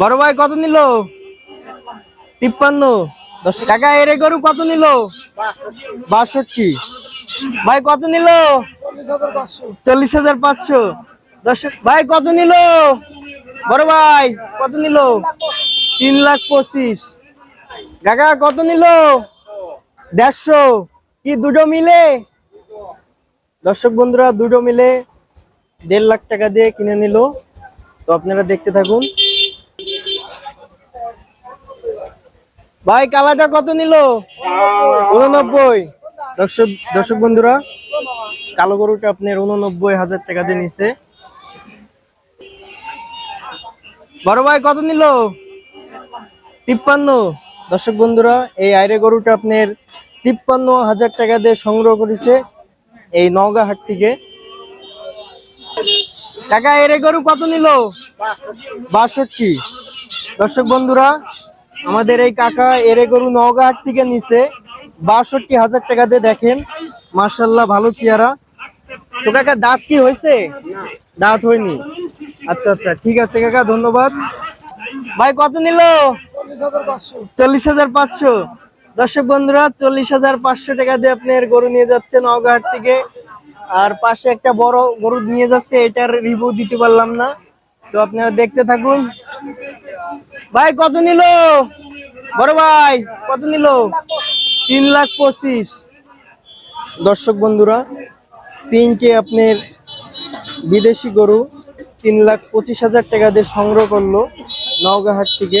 বড় ভাই কত নিল? তিপ্পান্ন। দশ টাকা এরে গরু কত নিল? বাষট্টি। ভাই, কত নিল? চল্লিশ হাজার পাঁচশো। দশ ভাই, কত নিল? বড় ভাই, কত নিল? তিন লাখ পঁচিশ। কাকা, কত নিল? দেড়শো। কি, দুটো মিলে? দর্শক বন্ধুরা, দুটো মিলে দেড় লাখ টাকা দিয়ে কিনে নিল। তো আপনারা দেখতে থাকুন। ভাই কালাটা কত নিল? উননব্বই। দর্শক দর্শক বন্ধুরা, কালো গরুটা আপনার উননব্বই হাজার টাকা দিয়ে নিচ্ছে বড় ভাই, কত নিল? তিপ্পান্ন। দর্শক বন্ধুরা, এই আইরে গরুটা আপনার তিপ্পান্ন হাজার টাকা দিয়ে সংগ্রহ করেছে এই নওগাঁ হাট থেকে টাকা এরে গরু কত নিল? বাষট্টি। দর্শক বন্ধুরা আমাদের এই কাকা এরে গরু নওগাঁ থেকে নিছে। বাষট্টি হাজার টাকা দিয়ে দেখেন। মার্শাল্লাহ ভালো চেহারা। তো কাকা, দাঁত কি হয়েছে? দাঁত হয়নি। আচ্ছা আচ্ছা ঠিক আছে কাকা, ধন্যবাদ। ভাই, কত নিল? চল্লিশ হাজার পাঁচশো। দর্শক বন্ধুরা, চল্লিশ হাজার পাঁচশো টাকা দিয়ে আপনার গরু নিয়ে যাচ্ছে নওগাঁহাট থেকে। আর পাশে একটা বড় গরু নিয়ে যাচ্ছে, এটার রিভিউ দিতে পারলাম না। তো আপনারা দেখতে থাকুন। ভাই, কত নিল? বড় ভাই, কত নিল? তিন লাখ পঁচিশ। দর্শক বন্ধুরা তিনটে আপনার বিদেশি গরু তিন লাখ পঁচিশ হাজার টাকা দিয়ে সংগ্রহ করল নওগাহাট থেকে।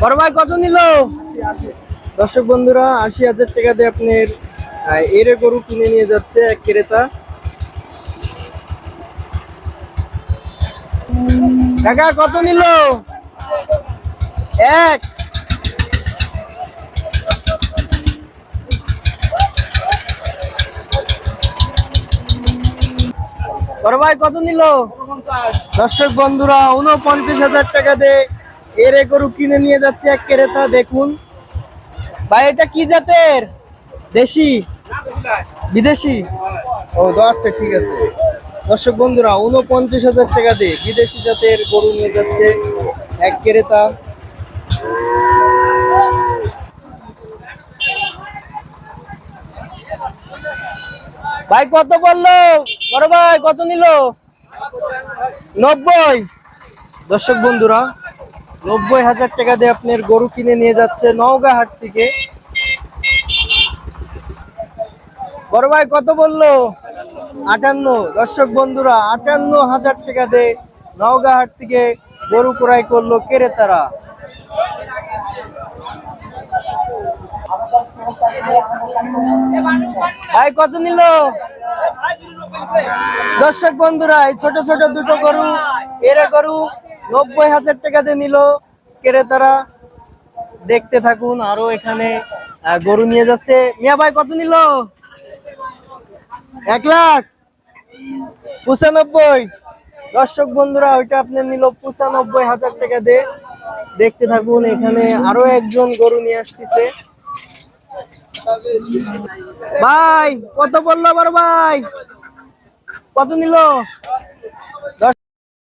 বড় ভাই কত নিল? দর্শক বন্ধুরা আশি হাজার টাকা দিয়ে আপনার এরে গরু কিনে নিয়ে যাচ্ছে এক ক্রেতা। কাকা কত নিল? এক। বড় ভাই কত নিল? দর্শক বন্ধুরা উনপঞ্চাশ হাজার টাকা দিয়ে এরে গরু কিনে নিয়ে যাচ্ছে এক ক্রেতা, দেখুন। ভাই, এটা কি জাতের? দেশি? বিদেশি? ও আচ্ছা ঠিক আছে। দর্শক বন্ধুরা, উনপঞ্চাশ হাজার টাকা দিয়ে বিদেশি জাতের গরু নিয়ে যাচ্ছে এক ক্রেতা। ভাই, কত বলল? বড় ভাই, কত নিল? নব্বই। দর্শক বন্ধুরা নব্বই হাজার টাকা দিয়ে আপনার গরু কিনে নিয়ে যাচ্ছে নওগাঁ হাট থেকে। বড় ভাই, কত বলল? আটান্ন। দর্শক বন্ধুরা, আটান্ন হাজার টাকা দিয়ে নওগাঁ হাট থেকে গরু ক্রয় করল ক্রেতারা। ভাই, কত নিল? দর্শক বন্ধুরা, এই ছোট ছোট দুটো গরু, এরা গরু নব্বই হাজার টাকা দিয়ে নিল ক্রেতারা। দেখতে থাকুন, আরও এখানে গরু নিয়ে যাচ্ছে। মিয়া ভাই, কত নিল? এক লাখ। পঁচানব্বই। দর্শক বন্ধুরা, ওইটা আপনার নিল পঁচানব্বই হাজার টাকা দিয়ে। দেখতে থাকুন, এখানে আরও একজন গরু নিয়ে আসতেছে। ভাই, কত বলল বড় ভাই? কত নিল?